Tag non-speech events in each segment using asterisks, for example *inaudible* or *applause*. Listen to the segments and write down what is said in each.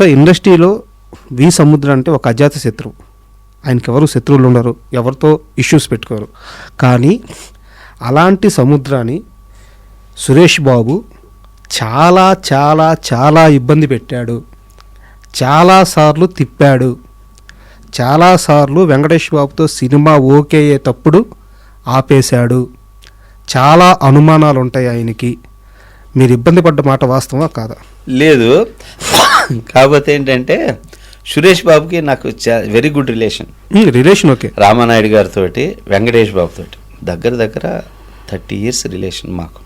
So ఇండస్ట్రీలో వి సముద్ర అంటే ఒక అజాత శత్రువు. ఆయనకి ఎవరు శత్రువులు ఉండరు ఎవరితో ఇష్యూస్ పెట్టుకోరు. కానీ అలాంటి సముద్రాన్ని సురేష్ బాబు చాలా చాలా చాలా ఇబ్బంది పెట్టాడు. చాలాసార్లు తిప్పాడు. చాలాసార్లు వెంకటేష్ బాబుతో సినిమా ఓకే అయ్యేటప్పుడు ఆపేశాడు. చాలా అనుమానాలు ఉంటాయి ఆయనకి. మీరు ఇబ్బంది పడ్డ మాట వాస్తవా కాదా? లేదు. కాకపోతే ఏంటంటే సురేష్ బాబుకి నాకు very good relation relation okay Ramanaidu గారితో వెంకటేష్ బాబుతో దగ్గర దగ్గర థర్టీ ఇయర్స్ రిలేషన్ మాకు.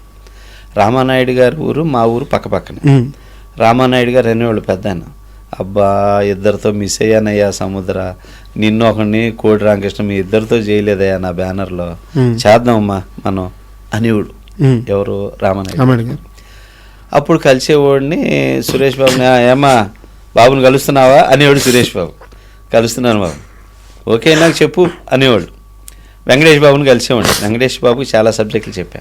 రామానాయుడు గారి ఊరు మా ఊరు పక్క పక్కనే. ఉమ్, రామానాయుడు గారు అనేవాళ్ళు పెద్ద ఆయన. అబ్బా ఇద్దరితో మిస్ అయ్యానయ్యా సముద్ర. నిన్ను ఒకడిని కోటి రామకృష్ణ మీ ఇద్దరితో చేయలేదయ్యా నా బ్యానర్లో. చేద్దామమ్మా మనం. అనేవాడు. ఎవరు? రామానాయుడు అప్పుడు కలిసేవాడిని సురేష్ బాబుని "ఆ, ఏమ్మా బాబుని కలుస్తున్నావా? అనేవాడు సురేష్ బాబు. కలుస్తున్నాను బాబు. ఓకే నాకు చెప్పు అనేవాడు. వెంకటేష్ బాబుని కలిసేవాడు వెంకటేష్ బాబుకి చాలా సబ్జెక్టులు చెప్పా.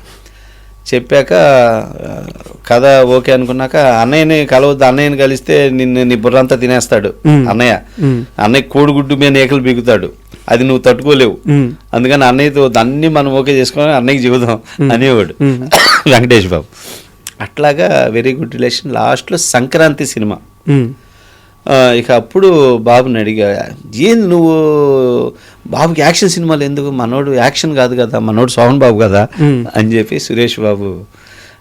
చెప్పాక కథ ఓకే అనుకున్నాక అన్నయ్యని కలవద్దు అన్నయ్యని కలిస్తే నిన్ను నీ బుర్రంతా తినేస్తాడు. అన్నయ్య. అన్నయ్య కోడిగుడ్డు మీద ఏకలు బిగుతాడు. అది నువ్వు తట్టుకోలేవు. అందుకని అన్నయ్యతో అన్ని మనం ఓకే చేసుకొని అన్నయ్యకి చెబుదాం అనేవాడు. వెంకటేష్ బాబు. అట్లాగా వెరీ గుడ్ రిలేషన్. లాస్ట్లో సంక్రాంతి సినిమా. ఇక అప్పుడు బాబుని అడిగా ఏంది నువ్వు బాబుకి యాక్షన్ సినిమాలు ఎందుకు? మనోడు యాక్షన్ కాదు కదా మనోడు సోహన్ బాబు కదా. అని చెప్పి సురేష్ బాబు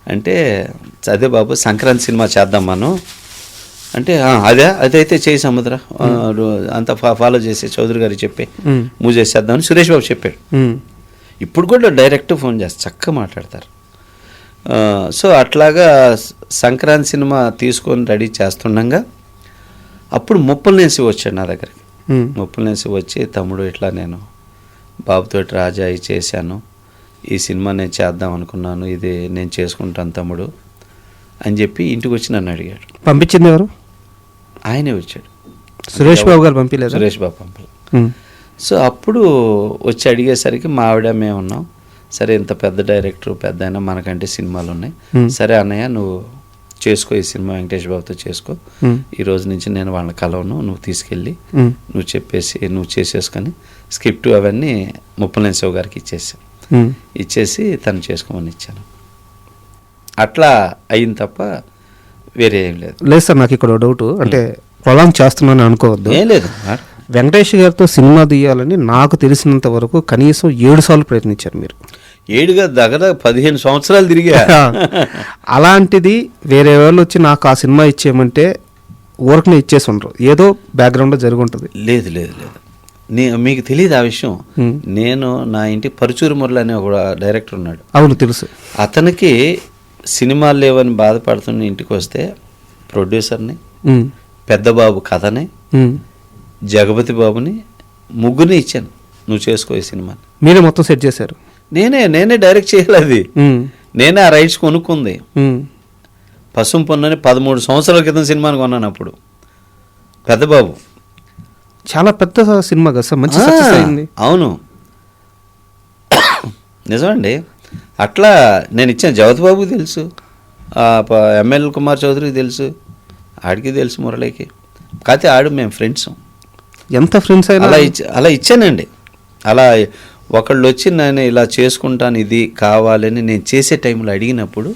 అంటే అదే బాబు సంక్రాంతి సినిమా చేద్దాం మనం. అంటే "ఆ, అదే అదైతే చేయి సముద్ర. అంతా ఫాలో చేసి చౌదరి గారికి చెప్పి మూవ్ చేసేద్దామని సురేష్ బాబు చెప్పాడు. ఇప్పుడు కూడా డైరెక్ట్ ఫోన్ చేస్తారు చక్కగా మాట్లాడతారు. సో అట్లాగా సంక్రాంతి సినిమా తీసుకొని రెడీ చేస్తుండగా అప్పుడు ముప్పలనేసి వచ్చాడు నా దగ్గరికి. ముప్పలనేసి వచ్చి తమ్ముడు ఇట్లా నేను బాబుతోటి రాజా ఇది చేశాను. ఈ సినిమా నేను చేద్దాం అనుకున్నాను. ఇది నేను చేసుకుంటాను తమ్ముడు అని చెప్పి ఇంటికి వచ్చి నన్ను అడిగాడు. పంపించింది ఎవరు? ఆయనే వచ్చాడు. సురేష్ బాబు గారు పంపించలేదా? సురేష్ బాబు పంపలు. ఉమ్, సో అప్పుడు వచ్చి అడిగేసరికి మా ఆవిడ మేము ఉన్నాం సరే ఇంత పెద్ద డైరెక్టర్ పెద్ద అయినా మనకంటే సినిమాలు ఉన్నాయి. సరే అన్నయ్య నువ్వు చేసుకో ఈ సినిమా వెంకటేష్ బాబుతో చేసుకో. ఈ రోజు నుంచి నేను వాళ్ళని కలవను నువ్వు తీసుకెళ్ళి నువ్వు చెప్పేసి నువ్వు చేసేసుకొని స్క్రిప్ట్ అవన్నీ ముప్పలేని శివ గారికి ఇచ్చేసి. ఉమ్. ఇచ్చేసి తను చేసుకోమని ఇచ్చాను. అట్లా అయింది తప్ప వేరే ఏం లేదు. లేదు సార్ నాకు ఇక్కడ డౌట్. అంటే ప్రొలాంగ్ చేస్తున్నాను అనుకోవద్దు. ఏం లేదు వెంకటేష్ గారితో సినిమా తీయాలని నాకు తెలిసినంత వరకు కనీసం ఏడు సార్లు ప్రయత్నించారు మీరు. ఏడుగా దగ్గర పదిహేను సంవత్సరాలు తిరిగా. *laughs* అలాంటిది వేరే వాళ్ళు వచ్చి నాకు ఆ సినిమా ఇచ్చేయమంటే ఊరకనే ఇచ్చేసి ఉండరు. ఏదో బ్యాక్గ్రౌండ్లో జరిగి ఉంటుంది లేదు లేదు లేదు. నీ మీకు తెలియదు ఆ విషయం. నేను నా ఇంటి పరుచూరు మురళి అనే ఒక డైరెక్టర్ ఉన్నాడు. అవును తెలుసు. అతనికి సినిమాలు లేవని బాధపడుతున్న ఇంటికి వస్తే ప్రొడ్యూసర్ని ఉమ్, పెద్ద బాబు కథని. జగపతి బాబుని ముగ్గురిని ఇచ్చాను. నువ్వు చేసుకో ఈ సినిమాని. మీరే మొత్తం సెట్ చేశారు. నేనే నేనే డైరెక్ట్ చేయాలి అది. నేనే ఆ రైట్స్ కొనుక్కుంది. పసుపు పొన్నని పదమూడు సంవత్సరాల క్రితం సినిమాని కొన్నాను అప్పుడు. పెద్ద బాబు. చాలా పెద్ద సినిమా కదా సార్ మంచి ఆ, సక్సెస్ అయింది. అవును. నిజమండి. అట్లా నేను ఇచ్చాను జగత్ బాబుకి తెలుసు ఎమ్మెల్యే కుమార్ చౌదరికి తెలుసు ఆడికి తెలుసు మురళికి. కాకపోతే ఆడు మేము ఫ్రెండ్స్ ఎంత ఫ్రెండ్స్ అయినా అలా ఇచ్చ అలా ఇచ్చానండి. అలా ఒకళ్ళు వచ్చి నేను ఇలా చేసుకుంటాను ఇది కావాలని నేను చేసే టైంలో అడిగినప్పుడు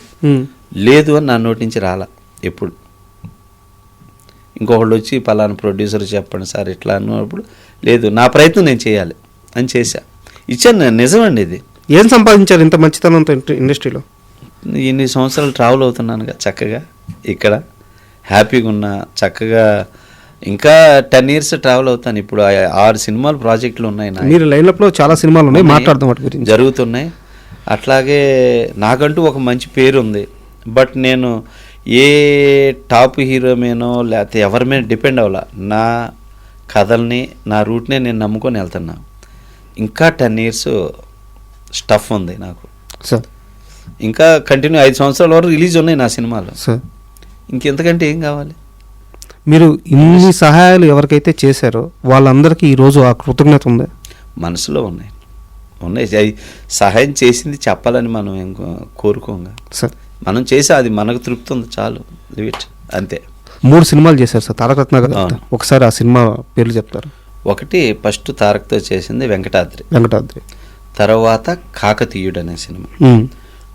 లేదు అని నా నోటి నుంచి రాలా ఎప్పుడు. ఇంకొకళ్ళు వచ్చి పలానా ప్రొడ్యూసర్ చెప్పండి సార్ ఇట్లా అన్నప్పుడు లేదు నా ప్రయత్నం నేను చేయాలి అని చేశా. ఇచ్చాను నేను నిజమండి ఇది. ఏం సంపాదించారు ఇంత మంచితనంతో ఇండస్ట్రీలో? ఇన్ని సంవత్సరాలు ట్రావెల్ అవుతున్నానుగా చక్కగా. ఇక్కడ హ్యాపీగా ఉన్నా చక్కగా ఇంకా టెన్ ఇయర్స్ ట్రావెల్ అవుతాను. ఇప్పుడు ఆ- ఆరు సినిమాలు ప్రాజెక్టులు ఉన్నాయి మీరు లైన్అప్లో చాలా సినిమాలు ఉన్నాయి. ఉన్నాయి. మాట్లాడదాం వాటి గురించి. జరుగుతున్నాయి. అట్లాగే నాకంటూ ఒక మంచి పేరు ఉంది. బట్ నేను ఏ టాప్ హీరో మీనో లేకపోతే ఎవరి మీద డిపెండ్ అవ్వాల? నా కథల్ని నా రూట్నే నేను నమ్ముకొని వెళ్తున్నా. ఇంకా టెన్ ఇయర్స్ స్టఫ్ ఉంది నాకు. సార్. ఇంకా కంటిన్యూ ఐదు సంవత్సరాల వరకు రిలీజ్ ఉన్నాయి నా సినిమాలు. సార్. ఇంకెంతకంటే ఏం కావాలి? మీరు ఇన్ని సహాయాలు ఎవరికైతే చేశారో వాళ్ళందరికీ ఈ రోజు ఆ కృతజ్ఞత ఉందా. మనసులో ఉన్నాయి. ఉన్నాయి. సహాయం చేసింది చెప్పాలని మనం ఏం కో- కోరుకోంగా. సార్. మనం చేసే అది మనకు తృప్తి ఉంది చాలు. లివ్ ఇట్ అంతే. మూడు సినిమాలు చేశారు సార్. తారకరత్న గారు అవును. ఒకసారి ఆ సినిమా పేర్లు చెప్తారు. ఒకటి ఫస్ట్ తారక్తో చేసింది వెంకటాద్రి. వెంకటాద్రి. తర్వాత కాకతీయుడు అనే సినిమా.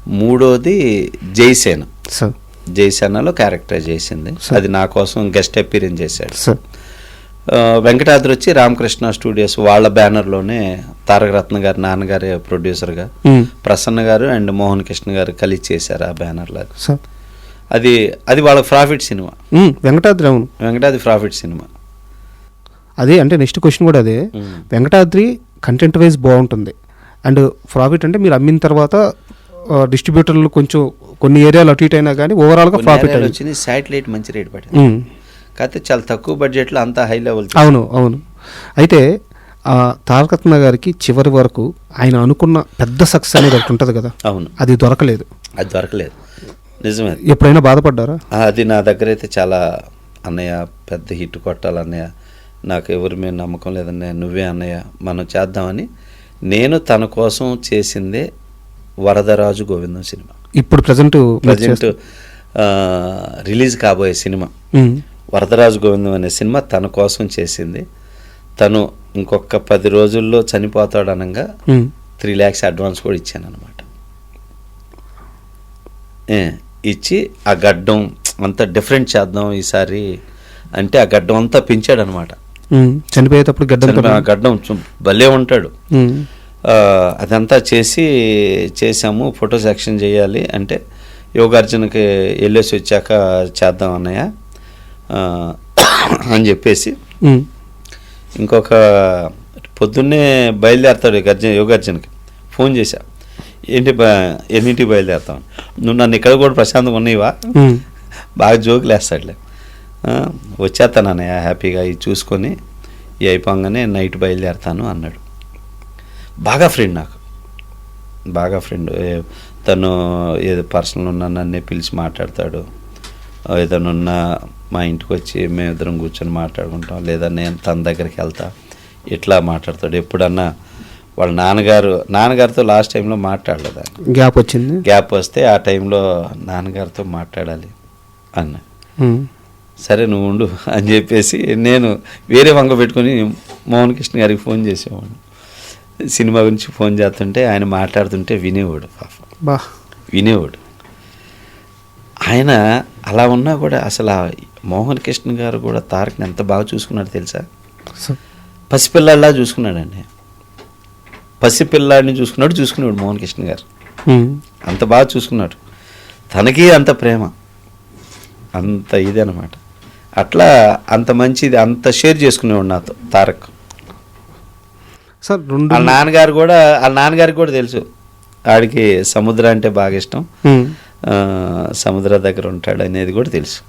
మూడోది జైసేన సార్. జైసేనలో క్యారెక్టర్ చేసింది. అది నా కోసం గెస్ట్ అపీరెన్స్ చేశాడు. వెంకటాద్రి వచ్చి రామకృష్ణ స్టూడియోస్ వాళ్ళ బ్యానర్లోనే తారకరత్న గారి నాన్నగారి ప్రొడ్యూసర్గా ఉమ్. ప్రసన్న గారు అండ్ మోహన్ కృష్ణ గారు కలిసి చేశారు ఆ బ్యానర్లో అది. అది అది వాళ్ళ ప్రాఫిట్ సినిమా ఉమ్, వెంకటాద్రి అవును. వెంకటాద్రి ప్రాఫిట్ సినిమా అదే అంటే నెక్స్ట్ క్వశ్చన్ కూడా అదే. ఉమ్. వెంకటాద్రి కంటెంట్ వైజ్ బాగుంటుంది. అండ్ ప్రాఫిట్ అంటే మీరు అమ్మిన తర్వాత డిస్ట్రిబ్యూటర్లు కొంచెం కొన్ని ఏరియాలు అటు ఇటు అయినా కానీ ఓవరాల్గా ప్రాఫిట్ వచ్చింది శాటిలైట్ మంచి రేట్ పడింది. ఉమ్. కాకపోతే చాలా తక్కువ బడ్జెట్లో అంత హై లెవెల్ అవును అవును. అయితే ఆ, తారకరత్న గారికి చివరి వరకు ఆయన అనుకున్న పెద్ద సక్సెస్ అనేది ఒకటి ఉంటుంది కదా. అవును. అది దొరకలేదు. అది దొరకలేదు. నిజమే. ఎప్పుడైనా బాధపడ్డారా? అది నా దగ్గర అయితే చాలా అన్నయ్య పెద్ద హిట్ కొట్టాలి అన్నయ్య నాకు ఎవరి మీద నమ్మకం లేదన్నయ్య నువ్వే అన్నయ్య మనం చేద్దామని నేను తన కోసం చేసిందే వరదరాజు గోవిందం సినిమా. ఇప్పుడు ప్రజెంట్ ప్రజెంట్ రిలీజ్ కాబోయే సినిమా. వరదరాజు గోవిందం అనే సినిమా తన కోసం చేసింది. తను ఇంకొక పది రోజుల్లో చనిపోతాడు అనగా త్రీ ల్యాక్స్ అడ్వాన్స్ కూడా ఇచ్చాను అనమాట ఇచ్చి ఆ గడ్డం అంతా డిఫరెంట్ చేద్దాం ఈసారి అంటే ఆ గడ్డం అంతా పెంచాడు అనమాట చనిపోయేటప్పుడు గడ్డం ఆ గడ్డం భలే ఉంటాడు. అదంతా చేసి చేసాము ఫోటో సెక్షన్ చేయాలి అంటే యోగార్జునకి వెళ్ళేసి వచ్చాక చేద్దాం అన్నయ్య. అని చెప్పేసి. ఇంకొక పొద్దున్నే బయలుదేరతాడు గర్జున యోగార్జునకి. ఫోన్ చేశా. ఏంటి ఎన్నింటికి బయలుదేరుతాం నువ్వు నన్ను ఇక్కడ కూడా ప్రశాంతంగా ఉన్నాయివా బాగా జోకులు వేస్తాడులే. వచ్చేస్తాను అన్నయ్య హ్యాపీగా ఇది చూసుకొని. ఈ అయిపోగానే నైట్ బయలుదేరతాను అన్నాడు. బాగా ఫ్రెండ్ నాకు. బాగా ఫ్రెండ్ తను ఏదో పర్సనల్ ఉన్నా నన్నే పిలిచి మాట్లాడతాడు. ఏదైనా ఉన్నా మా ఇంటికి వచ్చి మేమిద్దరం కూర్చొని మాట్లాడుకుంటాం. లేదా నేను తన దగ్గరికి వెళ్తా. ఇట్లా మాట్లాడతాడు? ఎప్పుడన్నా వాళ్ళ నాన్నగారు నాన్నగారితో లాస్ట్ టైంలో మాట్లాడలేదు. గ్యాప్ వచ్చింది? గ్యాప్ వస్తే ఆ టైంలో నాన్నగారితో మాట్లాడాలి అన్న. సరే నువ్వు ఉండు అని చెప్పేసి నేను వేరే వంగ పెట్టుకొని మోహన్ కృష్ణ గారికి ఫోన్ చేసేవాడిని. సినిమా గురించి ఫోన్ చేస్తుంటే ఆయన మాట్లాడుతుంటే వినేవాడు పాపం. బా. వినేవాడు. ఆయన అలా ఉన్నా కూడా అసలు మోహన్ కృష్ణ గారు కూడా తారక్ని ఎంత బాగా చూసుకున్నాడు తెలుసా? పసిపిల్లాడిలా చూసుకున్నాడండి. పసిపిల్లాడిని చూసుకున్నాడు చూసుకున్నాడు మోహన్ కృష్ణ గారు. అంత బాగా చూసుకున్నాడు. తనకి అంత ప్రేమ. అంత ఇది అనమాట అట్లా అంత మంచిది అంత షేర్ చేసుకునేవాడు నాతో తారక్. సార్ రెండు వాళ్ళ నాన్నగారు కూడా వాళ్ళ నాన్నగారికి కూడా తెలుసు. ఆడికి సముద్రం అంటే బాగా ఇష్టం. సముద్ర దగ్గర ఉంటాడు అనేది కూడా తెలుసు.